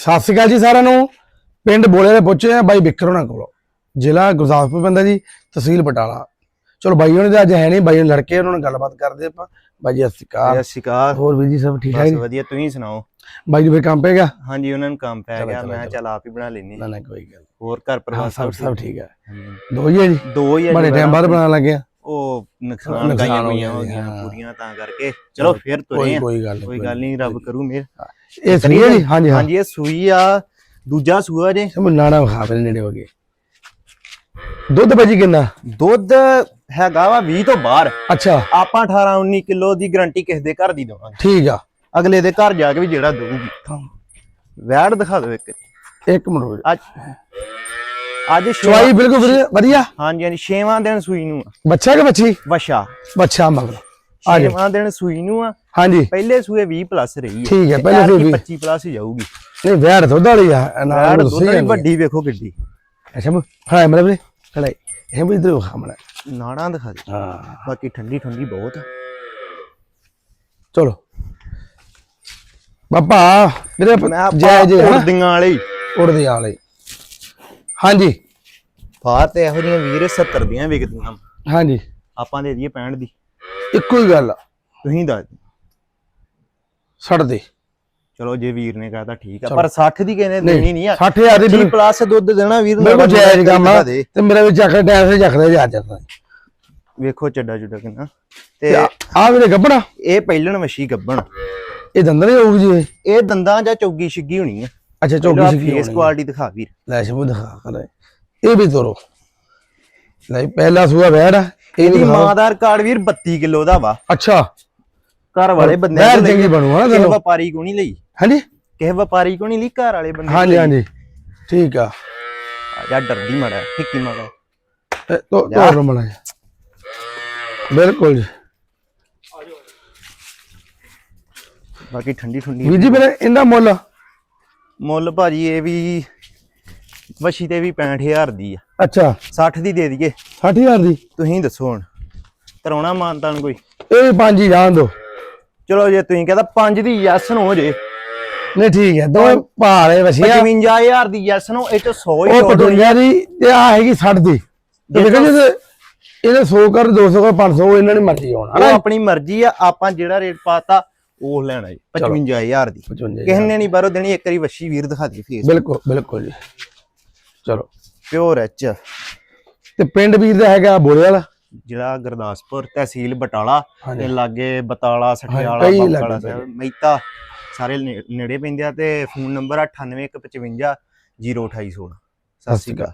ਸਤਿ ਸ਼੍ਰੀ ਅਕਾਲ ਜੀ ਸਾਰਿਆਂ ਨੂੰ। ਪਿੰਡ ਬੋਲੇ ਦੇ ਪਹੁੰਚੇ ਆ ਬਾਈ ਬਿੱਕਰ ਹੋਣਾ ਕੋਲ। ਜ਼ਿਲ੍ਹਾ ਗੁਰਦਾਸਪੁਰ ਪੈਂਦਾ ਜੀ ਤਹਿਸੀਲ ਬਟਾਲਾ। ਚਲੋ ਬਾਈ ਹੋਣੀ ਅੱਜ ਹੈ ਨਹੀਂ ਬਾਈ ਲੜਕੇ ਉਹਨਾਂ ਨਾਲ ਗੱਲਬਾਤ ਕਰਦੇ ਆਪਾਂ। ਬਾਈ ਜੀ ਸਤਿ ਸ਼੍ਰੀ ਅਕਾਲ। ਸਤਿ ਸ਼੍ਰੀ ਅਕਾਲ। ਹੋਰ ਵੀ ਜੀ ਸਭ ਠੀਕ ਠਾਕ ਬਸ ਜੀ? ਵਧੀਆ ਤੁਸੀਂ ਸੁਣਾਓ? ਬਾਈ ਨੂੰ ਫੇਰ ਕੰਮ ਪਏਗਾ ਹਾਂਜੀ ਉਹਨਾਂ ਨੂੰ ਕੰਮ ਪੈ ਗਿਆ ਮੈਂ ਚਲੋ। ਆਪ ਹੀ ਬਣਾ ਲੈਨੇ ਨਾ ਨਾ ਕੋਈ ਗੱਲ ਹੋਰ ਘਰ ਹਾਂ ਪਰਿਵਾਰ ਸਭ ਸਭ ਠੀਕ ਹੈ। ਦੋ ਹੀ ਹੈ ਜੀ? ਦੋ ਹੀ ਆ ਬੜੇ ਜੀ ਟਾਈਮ ਬਾਅਦ ਬਣਾਉਣ ਲੱਗੇ ਆ। ਉਹ ਨੁਕਸਾਨ ਗਾਈਆਂ ਹੋ ਹੋਈਆਂ ਗਿਆ ਹੋ ਜੀ, ਗਈਆਂ ਹਾਂ। ਪੂਰੀਆਂ ਤਾਂ ਕਰਕੇ। ਚਲੋ ਫਿਰ ਤੁਰੇ ਆ। ਕੋਈ ਗੱਲ ਨਹੀਂ ਕੋਈ ਗੱਲ ਨਹੀਂ ਰੱਬ ਕਰੂ ਮੇਰ ਇਹ ਸਹੀ ਹੈ ਜੀ? ਹਾਂਜੀ ਹਾਂ। ਹਾਂਜੀ ਇਹ ਸੂਈ ਆ। ਦੂਜਾ ਸੂਆ ਜੇ। ਸਭ ਨਾਣਾ ਵਿਖਾ ਦੇ ਨੇੜੇ ਹੋ ਗਏ ਦੁੱਧ ਭਾਜੀ ਕਿੰਨਾ? ਦੁੱਧ ਹੈਗਾ ਵਾ 20 ਤੋਂ ਬਾਹਰ। ਅੱਛਾ। ਆਪਾਂ 18 19 ਕਿਲੋ ਦੀ ਗਾਰੰਟੀ ਕਿਸੇ ਦੇ ਘਰ ਦੀ ਦਵਾਂਗੇ। ਠੀਕ ਆ। ਅਗਲੇ ਦੇ ਘਰ ਜਾ ਕੇ ਵੀ ਜਿਹੜਾ ਦਊਗੀ। ਵੈੜ ਦਿਖਾ ਦਿਓ ਇੱਕ। ਇੱਕ ਮਿੰਟ ਰੁਕ ਅੱਜ ਅੱਜ ਚਵਾਈ ਬਿਲਕੁਲ ਵਧੀਆ- ਵਧੀਆ? ਹਾਂਜੀ ਹਾਂਜੀ ਛੇਵਾਂ ਦਿਨ ਸੂਈ ਨੂੰ ਆ। ਬੱਚਾ ਕਿ ਬੱਚੀ? ਵਛਾ ਬੱਚਾ ਮਗਰ। ਆ ਛੇਵਾਂ ਦਿਨ ਸੂਈ ਨੂੰ ਆ। ਹਾਂਜੀ। ਪਹਿਲੇ ਸੂਏ 20 ਪਲੱਸ ਰਹੀ ਹੈ ਠੀਕ ਹੈ, ਤੇ ਪਹਿਲੇ ਸੂਏ ਐਤਕੀ 20 25 ਪਲੱਸ ਹੀ ਜਾਊਗੀ। ਨਹੀਂ ਵੈੜ ਦੁੱਧ ਵਾਲੀ ਆ। ਇਹ ਨਾਲ ਦੁੱਧ ਦੀ। ਵੱਡੀ ਵੇਖੋ ਕਿੱਡੀ। ਅੱਛਾ ਮੈਂ ਹਾਂ ਮਤਲਬ ਨੇ ਚੜਾਈ ਇਹ ਵੀ ਇਧਰ ਖਾਮਣਾ ਨਾੜਾਂ ਦਿਖਾ ਦੇ। ਹਾਂ। ਬਾਕੀ ਠੰਡੀ ਠੰਡੀ ਬਹੁਤ ਆ। ਚਲੋ। ਬਾਬਾ ਮੇਰੇ ਮੈਂ ਜੈ ਜੈ? ਉੜਦੀਆਂ ਵਾਲੇ ਹੀ। ਉੜਦੇ ਵਾਲੇ ਹਾਂਜੀ। ਬਾਹਰ ਤੇ ਇਹੋ ਜਿਹੀਆਂ ਵੀਰ 70 ਦੀਆਂ ਵਿਕਦੀਆਂ। ਹਾਂਜੀ। ਆਪਾਂ ਦੇ ਦਈਏ 65 ਦੀ। ਇੱਕੋ ਹੀ ਗੱਲ ਆ, ਤੁਸੀਂ ਦੱਸ ਦਿਓ। ਛੱਡ ਦੇ। ਚਲੋ ਜੇ ਵੀਰ ਨੇ ਕਹਤਾ ਠੀਕ ਆ ਪਰ 60 ਦੀ ਕਹਿੰਦੇ ਨਹੀਂ, ਦੇਣੀ ਨਹੀਂ ਆ। 60000 ਦੀ 30 ਬਿਲਕੁਲ ਪਲੱਸ ਦੁੱਧ ਦੇਣਾ ਵੀਰ ਬਿਲਕੁਲ ਨਾਲ ਜਾਇਜ਼ ਕੰਮ ਆ। ਦੇ। ਤੇ ਮੇਰੇ ਵਿੱਚ ਆਖਰ ਟਾਈਮ ਸੇ ਜਖਦਾ ਜਾ ਜਾਂਦਾ ਵੇਖੋ ਚੱਡਾ ਚੁੱਡਾ ਕਿੰਨਾ। ਤੇ ਆ ਵੀਰੇ ਗੱਬਣਾ। ਇਹ ਪਹਿਲਣ ਮੱਛੀ ਗੱਬਣ। ਇਹ ਦੰਦਾਂ ਨਹੀਂ ਹੋਊਗੀ ਜੀ ਇਹ? ਇਹ ਦੰਦਾਂ ਜਾਂ ਚੌਗੀ ਛਿੱਗੀ ਹੋਣੀ ਆ। ਅੱਛਾ ਚੌਕੀ ਸੀ ਫੇਸ ਕੁਆਲਿਟੀ ਦਿਖਾ ਵੀਰ। ਲੈ ਸ਼ਬੂ ਦਿਖਾ ਕਰੇ। ਇਹ ਵੀ ਤੋਰੋ। ਲੈ ਪਹਿਲਾ ਸੂਆ ਵੈੜ ਆ ਇਹ ਇਹਦੀ ਵੀ ਮਾਂ ਮਾਂ ਦਾ ਰਿਕਾਰਡ ਵੀਰ 32 ਕਿਲੋ ਦਾ ਵਾ। ਅੱਛਾ। ਘਰ ਵਾਲੇ ਬੰਦੇ ਵੈੜ ਚੰਗੀ ਬਣੂ ਹਨਾ ਕਿਸੇ ਤੈਨੂੰ? ਵਪਾਰੀ ਕੋ ਨਹੀਂ ਲਈ। ਹਾਂਜੀ? ਕਿਸੇ ਵਪਾਰੀ ਕੋ ਨਹੀਂ ਲਈ ਘਰ ਵਾਲੇ ਬੰਦੇ ਹਾਂਜੀ ਹਾਂਜੀ। ਠੀਕ ਆ। ਜਾਂ ਡਰਦੀ ਮੜਾ ਫਿੱਕੀ ਮੜਾ। ਇਹ ਤੋ ਤੋਰ ਰਮਣਾ ਬਿਲਕੁਲ ਜੀ। ਬਾਕੀ ਠੰਡੀ ਠੰਡੀ ਵੀਰ ਜੀ ਮੇਰੇ ਇਹਦਾ ਮੁੱਲ? ਮੁੱਲ ਭਾਜੀ ਇਹ ਵੀ ਵਸ਼ੀ ਤੇ ਵੀ 65000 ਦੀ ਆ। ਅੱਛਾ। 60 ਦੀ ਦੇ ਦਈਏ। 60000 ਦੀ? ਤੁਸੀਂ ਦੱਸੋ ਹੁਣ ਕਰਾਉਣਾ ਮਾਨਤਾਨ ਕੋਈ? ਇਹ ਪੰਜ ਹੀ ਜਾਣ ਦੋ। ਚਲੋ ਜੇ ਤੁਸੀਂ ਕਹਿੰਦਾ 5 ਦੀ ਯੈਸ ਹੋ ਜੇ। ਨਹੀਂ ਠੀਕ ਹੈ ਦੋ ਭਾਲੇ ਵਸੀਆ 55000 ਦੀ ਯੈਸ ਨੂੰ ਇਹ ਚ 100 ਹੀ ਉਹ ਛੋੜ ਹੋਣੀ ਪਟੁੰਗਾ ਦੀ ਤੇ ਆ ਹੈਗੀ 60 ਦੀ। ਦੇਖੋ ਜੀ ਇਹਦੇ 100 ਕਰ 200 ਕਰ 500 ਉਹ ਇਹਨਾਂ ਦੀ ਮਰਜ਼ੀ ਉਹ ਆਪਣੀ ਮਰਜ਼ੀ ਆ ਆਪਾਂ ਜਿਹੜਾ ਰੇਟ ਪਾਤਾ ਉਹ ਲੈਣਾ ਜੀ 55000 ਦੀ। 55 ਕਿਸੇ ਨੇ ਨਹੀਂ ਬਾਹਰੋਂ ਦੇਣੀ ਇੱਕ ਵਾਰੀ ਵੱਛੀ ਵੀਰ ਦਿਖਾ ਦੇ ਫੇਸ ਬਿਲਕੁਲ ਬਿਲਕੁਲ ਜੀ। ਚਲੋ। ਪਿਓਰ ਐਚ ਤੇ ਪਿੰਡ ਵੀਰ ਦਾ ਹੈਗਾ ਬੋਲੇ ਵਾਲਾ। ਜਿਹੜਾ ਗੁਰਦਾਸਪੁਰ ਤਹਿਸੀਲ ਬਟਾਲਾ। ਤੇ ਲਾਗੇ ਬਟਾਲਾ ਸਠਿਆਲਾ ਸਾਹਿਬ ਮਹਿਤਾ ਸਾਰੇ ਨੇੜੇ ਪੈਂਦੇ ਆ ਤੇ ਫੋਨ ਨੰਬਰ 9815 02816 ਸਤਿ ਸ਼੍ਰੀ ਅਕਾਲ।